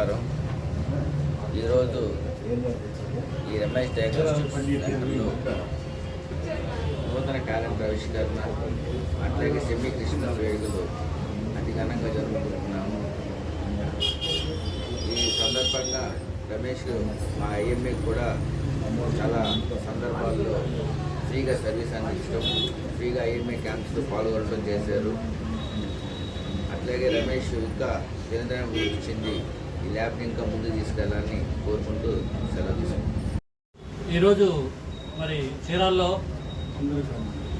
నమస్కారం ఈరోజు ఈ రమేష్ డయాగ్నోస్టిక్ సెంటర్లో నూతన క్యాలెండర్ ఆవిష్కరణ అట్లాగే సెమీ కృష్ణ వేడుకలు అతి ఘనంగా జరుపుకుంటున్నాము. ఈ సందర్భంగా రమేష్ మా ఐఎంఏ కూడా చాలా సందర్భాల్లో ఫ్రీగా సర్వీస్ అందించడం ఫ్రీగా ఐఎంఏ క్యాంప్స్లో పాల్గొనడం చేశారు. అట్లాగే రమేష్ ఇంకా దినదిన అభివృద్ధి చెంది ఈ ల్యాబ్ని ఇంకా ముందు తీసుకెళ్ళాలని కోరుకుంటూ సెలవు తీసుకుంటాం ఈరోజు మరి చీరాల్లో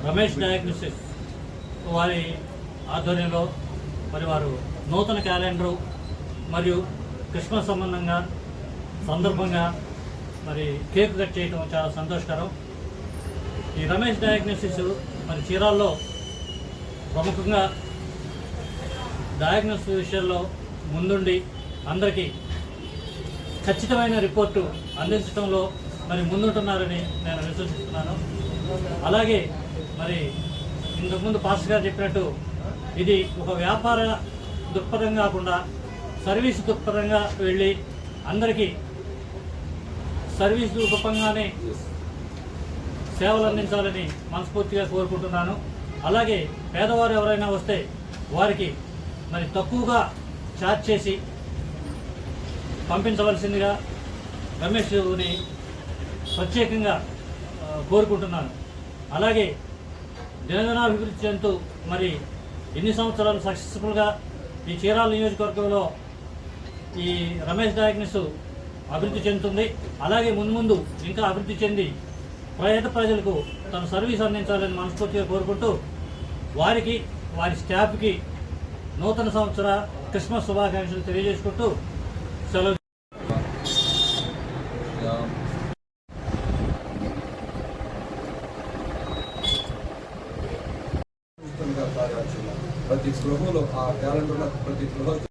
రమేష్ డయాగ్నోసిస్ వారి ఆధ్వర్యంలో మరి వారు నూతన క్యాలెండరు మరియు క్రిస్మస్ సంబంధంగా సందర్భంగా మరి కేక్ కట్ చేయటం చాలా సంతోషకరం. ఈ రమేష్ డయాగ్నోసిస్ మరి చీరాల్లో ప్రముఖంగా డయాగ్నోసిస్ విషయంలో ముందుండి అందరికీ ఖచ్చితమైన రిపోర్టు అందించడంలో మరి ముందుంటున్నారని నేను విశ్వసిస్తున్నాను. అలాగే మరి ఇంతకుముందు పాస్టర్ గారు చెప్పినట్టు ఇది ఒక వ్యాపార దృక్పథం కాకుండా సర్వీస్ దృక్పథంగా వెళ్ళి అందరికీ సర్వీస్ రూపంగానే సేవలు అందించాలని మనస్ఫూర్తిగా కోరుకుంటున్నాను. అలాగే పేదవారు ఎవరైనా వస్తే వారికి మరి తక్కువగా ఛార్జ్ చేసి పంపించవలసిందిగా రమేష్ని ప్రత్యేకంగా కోరుకుంటున్నాను. అలాగే దినదినాభివృద్ధి చెందుతూ మరి ఎన్ని సంవత్సరాలు సక్సెస్ఫుల్గా ఈ చీరాల నియోజకవర్గంలో ఈ రమేష్ డయాగ్నిస్ అభివృద్ధి చెందుతుంది. అలాగే ముందు ముందు ఇంకా అభివృద్ధి చెంది ప్రయత ప్రజలకు తన సర్వీస్ అందించాలని మనస్ఫూర్తిగా కోరుకుంటూ వారికి వారి స్టాఫ్కి నూతన సంవత్సర క్రిస్మస్ శుభాకాంక్షలు తెలియజేసుకుంటూ సెలవు ప్రతి గృహంలో ఆ క్యాలెండర్లో ప్రతి గృహ